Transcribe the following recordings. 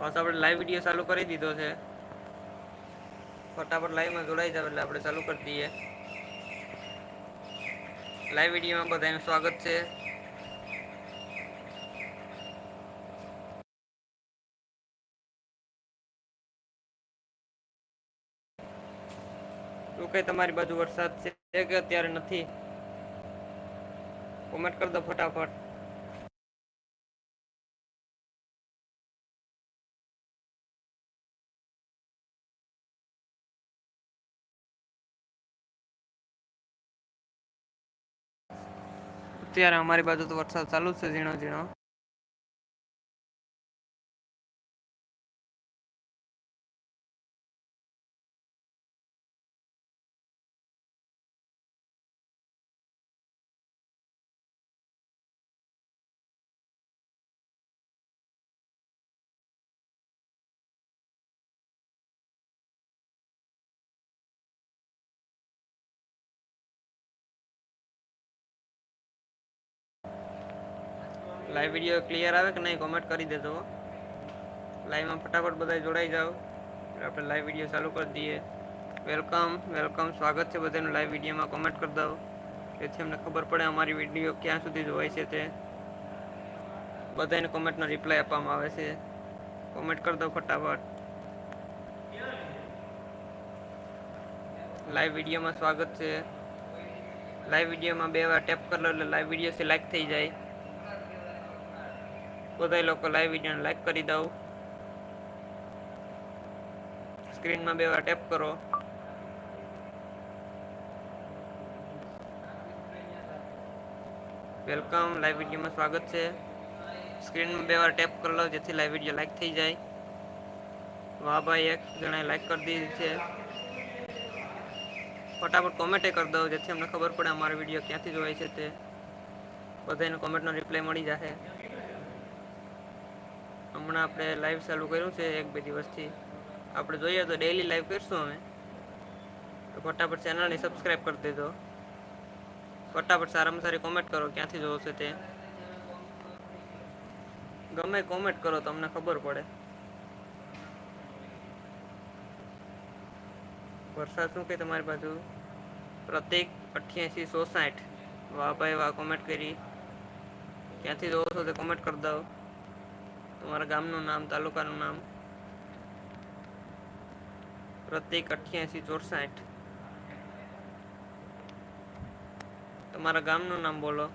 બસ આપણે live video ચાલુ કરી દીધો છે. ફટાફટ લાઈવમાં જોડાઈ જાવ એટલે આપણે ચાલુ કરી દઈએ. લાઈવ વિડીયોમાં બધાનું સ્વાગત છે. શું કઈ તમારી બાજુ વરસાદ છે કે અત્યારે નથી? કોમેન્ટ કરી દો ફટાફટ. અત્યારે અમારી બાજુ તો વરસાદ ચાલુ છે ઝીણો ઝીણો. લાઈવ વીડિયો ક્લિયર આવે કે નહીં કોમેન્ટ કરી દેજો લાઈવમાં ફટાફટ બધા જોડાઈ જાઓ. આપણે લાઈવ વીડિયો ચાલુ કરી દઈએ. વેલકમ વેલકમ સ્વાગત છે બધાનું લાઈવ વિડીયોમાં કોમેન્ટ કરી દો. જેથી અમને ખબર પડે અમારી વીડિયો ક્યાં સુધી જોવાય છે તે. બધાને કોમેન્ટનો રિપ્લાય આપવામાં આવે છે. કોમેન્ટ કરી દો ફટાફટ. લાઈવ વિડીયોમાં સ્વાગત છે. લાઈવ વિડીયોમાં બે વાર ટેપ કરી લો એટલે લાઈવ વીડિયો લાઈક થઈ જાય. બધા લોકો લાઈવ વિડીયોને લાઈક કરી દઉં. સ્ક્રીનમાં બે વાર ટેપ કરો. વેલકમ લાઈવ વિડીયોમાં સ્વાગત છે. સ્ક્રીનમાં બે વાર ટેપ કરી લો, જેથી લાઈવ વીડિયો લાઈક થઈ જાય. વાહ ભાઈ, એક જણાએ લાઈક કરી દીધી છે. ફટાફટ કોમેન્ટે કરી દો જેથી અમને ખબર પડે અમારો વીડિયો ક્યાંથી જોવાય છે તે. બધાને કોમેન્ટનો રિપ્લાય મળી જશે હમણાં આપણે લાઈવ ચાલુ કર્યું છે એક બે દિવસથી. આપણે જોઈએ તો ડેઈલી લાઈવ કરીશું અમે. તો ફટાફટ ચેનલને સબસ્ક્રાઈબ કરી દેજો. ફટાફટ સારામાં સારી કોમેન્ટ કરો, ક્યાંથી જોવો છે તે? ગમે કોમેન્ટ કરો, તમને ખબર પડે. વરસાદ શું કે તમારી બાજુ? પ્રત્યેક અઠ્યાસી સો સાઠ વાહ ભાઈ, વાહ કોમેન્ટ કરી. ક્યાંથી જોવો છો તે કોમેન્ટ કરી દો. તમારા ગામનું નામ, તાલુકાનું નામ? પ્રત્યેક અઠ્યાસી ચોસઠ. તમારા ગામનું નામ બોલો.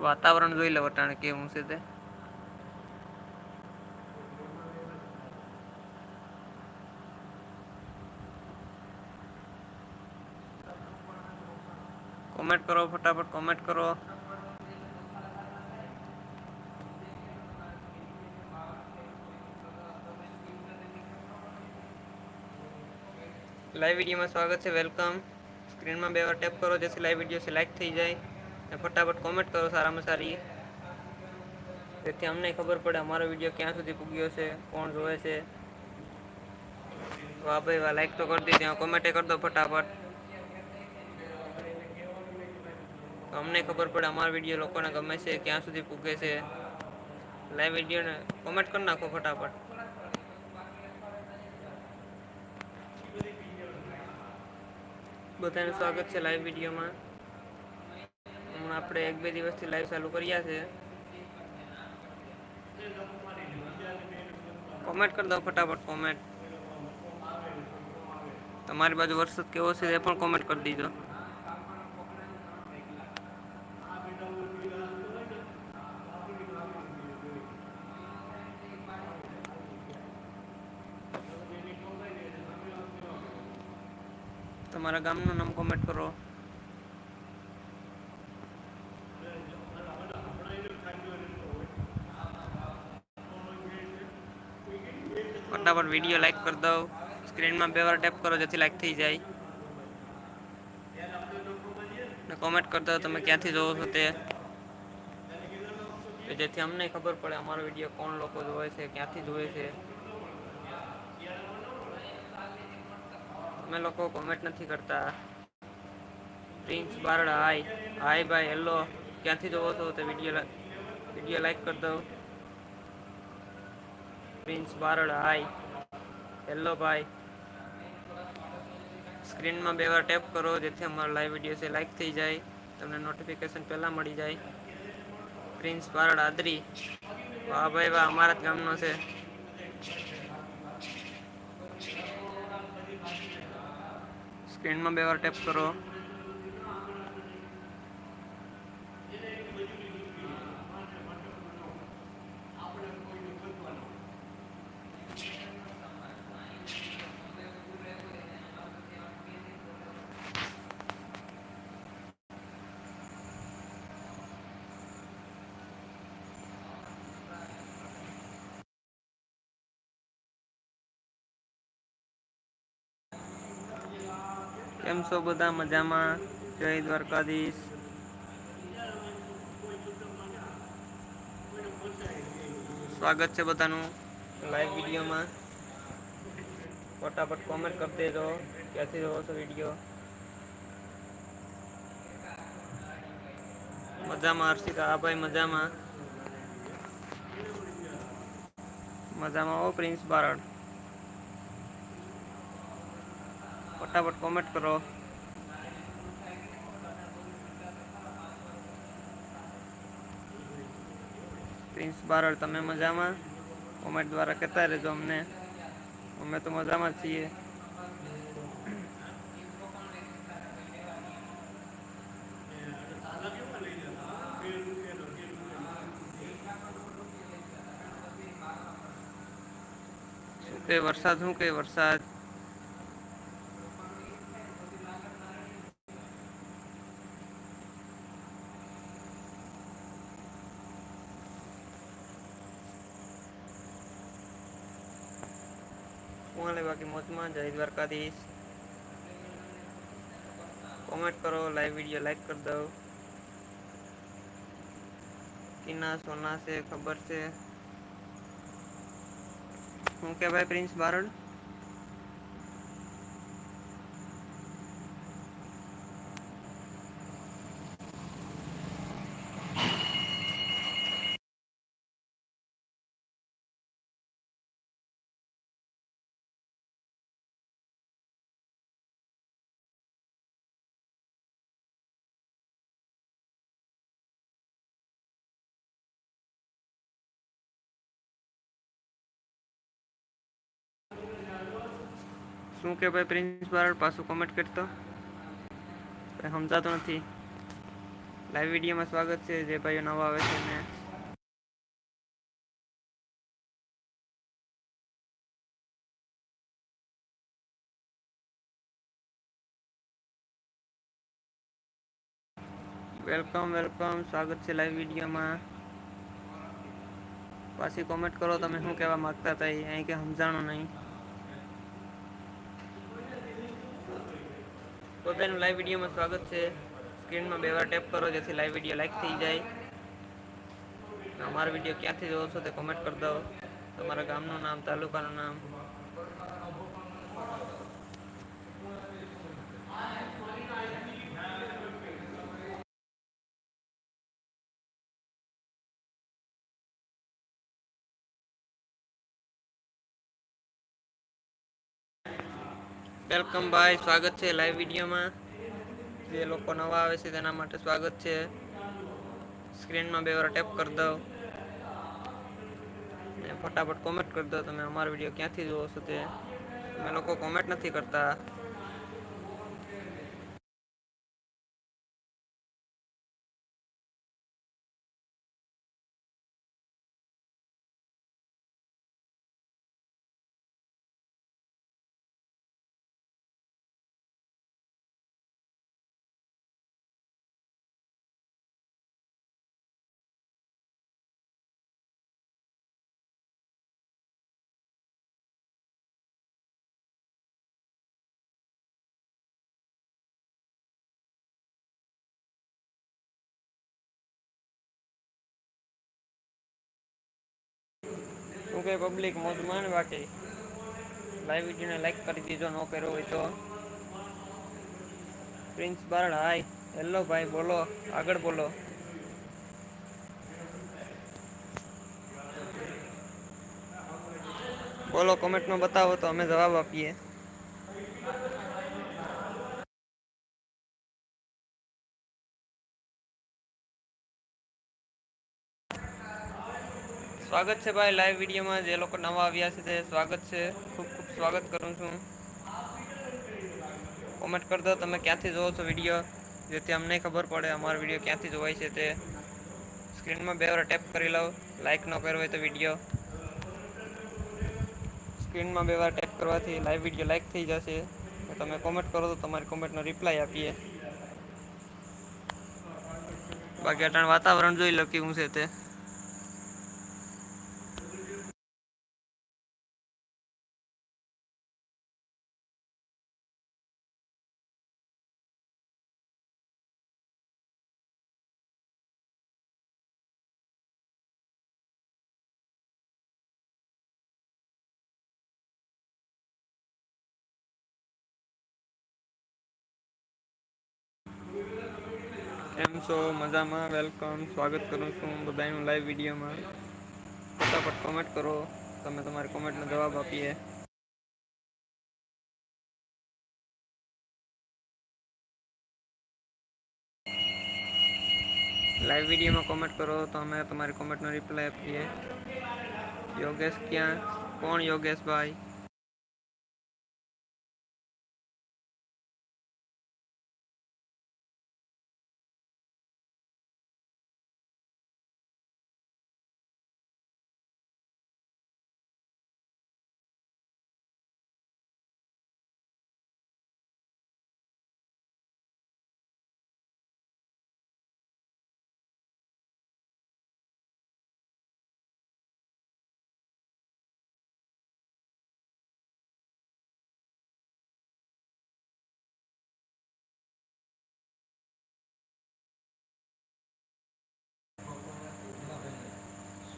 વાતાવરણ જોઈ લે વટાણે કેવું છે તે? કોમેન્ટ કરો ફટાફટ કોમેન્ટ કરો લાઈવ વિડીયોમાં સ્વાગત છે વેલકમ સ્ક્રીનમાં બે વાર ટેપ કરો જેથી લાઈવ વીડિયો સિલેક્ટ થઈ જાય અને ફટાફટ કોમેન્ટ કરો સારામાં સારી જેથી અમને ખબર પડે અમારો વીડિયો ક્યાં સુધી પૂગ્યો છે કોણ જોવે છે વાહ ભાઈ વાહ લાઈક તો કરી દીધી કોમેન્ટ કરી દો ફટાફટ અમને ખબર પડે, અમારા વીડિયો લોકોને ગમે છે, ક્યાં સુધી પૂગે છે. લાઈવ વિડીયોને કોમેન્ટ કરી નાખો ફટાફટ. બધાનું સ્વાગત છે લાઈવ વિડીયોમાં હમણાં આપણે એક બે દિવસથી લાઈવ ચાલુ કર્યા છે. કોમેન્ટ કરી દો ફટાફટ કોમેન્ટ તમારી બાજુ વરસાદ કેવો છે એ પણ કોમેન્ટ કરી દીધો. તમારા ગામનું નામ કોમેન્ટ કરો. ફટાફટ વીડિયો લાઈક કરી દો. સ્ક્રીનમાં બે વાર ટેપ કરો જેથી લાઈક થઈ જાય. ને કોમેન્ટ કરી દો તમે ક્યાંથી જોવો છો તે. જેથી અમને ખબર પડે અમારો વીડિયો કોણ લોકો જોવે છે, ક્યાંથી જોવે છે. અમે લોકો કોમેન્ટ નથી કરતા. પ્રિન્સ બારડા હાય હાય ભાઈ હેલો ક્યાંથી જોવો છો તે વીડિયો વીડિયો લાઈક કરી દો. પ્રિન્સ બારડા હાય હેલો ભાઈ સ્ક્રીનમાં બે વાર ટેપ કરો, જેથી અમારો લાઈવ વીડિયો છે લાઈક થઈ જાય. તમને નોટિફિકેશન પહેલાં મળી જાય. પ્રિન્સ બારડ, આદરી. વાહ ભાઈ, વાહ, અમારા જ ગામનો છે. સ્ક્રીનમાં બે વાર ટેપ કરો. કેમ છો બધા મજામાં? જય દ્વારકાધીશ. સ્વાગત છે બધાનું લાઈવ વિડીયોમાં. ફટાફટ કોમેન્ટ કરી દેજો. ક્યાંથી જોવો છો વીડિયો? મજામાં, હર્ષિતા? હા ભાઈ, મજામાં. મજામાં ઓ પ્રિન્સ બારડ. ફટાફટ કોમેન્ટ કરો પ્રિન્સ બારડ તમે મજામાં? કોમેન્ટ દ્વારા કહેતા રહેજો અમને. અમે તો મજામાં છીએ. શું કે વરસાદ, શું કે વરસાદ? શું હાલે બાકી મોજમાં જય દ્વારકાધીશ કોમેન્ટ કરો લાઈવ વીડિયો લાઈક કરી દો કિના સોના છે, ખબર છે. શું કે ભાઈ પ્રિન્સ બારડ? શું કે ભાઈ પ્રિન્સ બારડ પાછું કોમેન્ટ કરતો? સમજાતો નથી. લાઈવ વિડીયોમાં સ્વાગત છે, જે ભાઈઓ નવા આવે છે ને. વેલકમ વેલકમ સ્વાગત છે લાઈવ વિડીયોમાં. પાછી કોમેન્ટ કરો, તમે શું કહેવા માગતા હતા અહીં કે સમજાણો નહીં. પોતાનું લાઈવ વિડીયોમાં સ્વાગત છે. સ્ક્રીનમાં બે વાર ટેપ કરો જેથી લાઈવ વીડિયો લાઈક થઈ જાય. અમારો વીડિયો ક્યાંથી જોવો છો તે કોમેન્ટ કરી દો. તમારા ગામનું નામ, તાલુકાનું નામ વેલકમ ભાઈ, સ્વાગત છે લાઈવ વિડીયોમાં. જે લોકો નવા આવે છે તેના માટે સ્વાગત છે. સ્ક્રીનમાં બે વાર ટેપ કરી દો ને ફટાફટ કોમેન્ટ કરી દો તમે અમારો વીડિયો ક્યાંથી જુઓ છો તે. તમે લોકો કોમેન્ટ નથી કરતા. શું પબ્લિક મોજ માન બાકી. લાઈવ વિડીયોને લાઈક કરી દીધો ન કર્યો હોય તો. પ્રિન્સ બારડ હાય હેલો ભાઈ, બોલો. આગળ બોલો. બોલો કોમેન્ટમાં બતાવો તો અમે જવાબ આપીએ. સ્વાગત છે ભાઈ લાઈવ વિડીયોમાં જે લોકો નવા આવ્યા છે તે સ્વાગત છે. ખૂબ ખૂબ સ્વાગત કરું છું. કોમેન્ટ કરી દો, તમે ક્યાંથી જોવો છો વીડિયો જેથી અમને ખબર પડે અમારો વીડિયો ક્યાંથી જોવાય છે તે. સ્ક્રીનમાં બે વાર ટેપ કરી લઉં લાઇક ન કર્યો હોય તો વીડિયો સ્ક્રીનમાં બે વાર ટેપ કરવાથી લાઈવ વીડિયો લાઈક થઈ જશે. તમે કોમેન્ટ કરો તો તમારી કોમેન્ટનો રિપ્લાય આપીએ. બાકી અટાણ વાતાવરણ જોઈ લો કેવું છે તે. કેમ છો મજામાં વેલકમ સ્વાગત કરું છું બધાનું લાઈવ વિડીયોમાં. ફટાફટ કોમેન્ટ કરો, તમે તમારી કોમેન્ટનો જવાબ આપીએ. લાઈવ વિડીયોમાં કોમેન્ટ કરો, તો અમે તમારી કોમેન્ટનો રિપ્લાય આપીએ. યોગેશ ક્યાં? કોણ યોગેશભાઈ?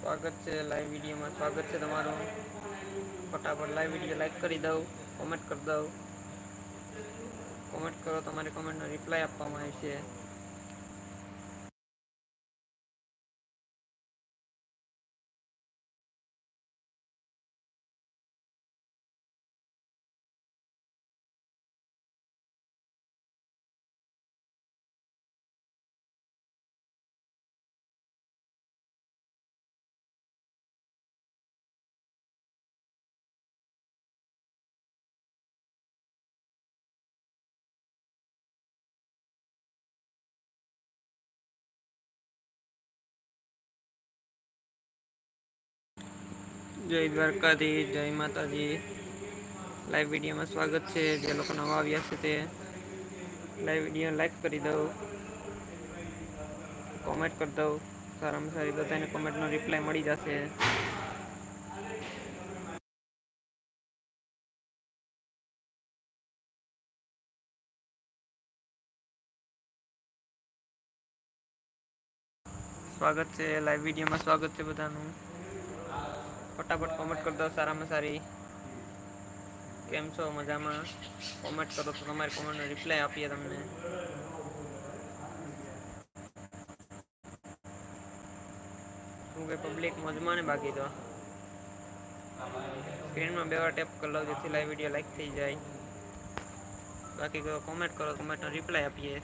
સ્વાગત છે લાઈવ વિડીયોમાં. સ્વાગત છે તમારું. ફટાફટ લાઈવ વીડિયો લાઈક કરી દઉં કોમેન્ટ કરી દઉં. કોમેન્ટ કરો, તમારી કોમેન્ટનો રિપ્લાય આપવામાં આવશે. જય દ્વારકાધી જય માતાજી. લાઈવ વિડીયોમાં સ્વાગત છે. જે લોકો નવા આવ્યા છે તે લાઈવ વીડિયો લાઈક કરી દઉં. કોમેન્ટ કરી દઉં. સારામાં સારી બધાને કોમેન્ટનો રિપ્લાય મળી જશે. સ્વાગત છે. લાઈવ વિડીયોમાં સ્વાગત છે બધાનું. ફટાફટ કોમેન્ટ કરી દો સારામાં સારી. કેમ છો? મજામાં? કોમેન્ટ કરો તો તમારી કોમેન્ટનો રિપ્લાય આપીએ તમને. શું કે પબ્લિક મોજમાં ને બાકી તો? સ્ક્રીનમાં બે વાર ટેપ કરી લો, જેથી લાઈવ વીડિયો લાઈક થઈ જાય. બાકી કોમેન્ટ કરો કોમેન્ટનો રિપ્લાય આપીએ.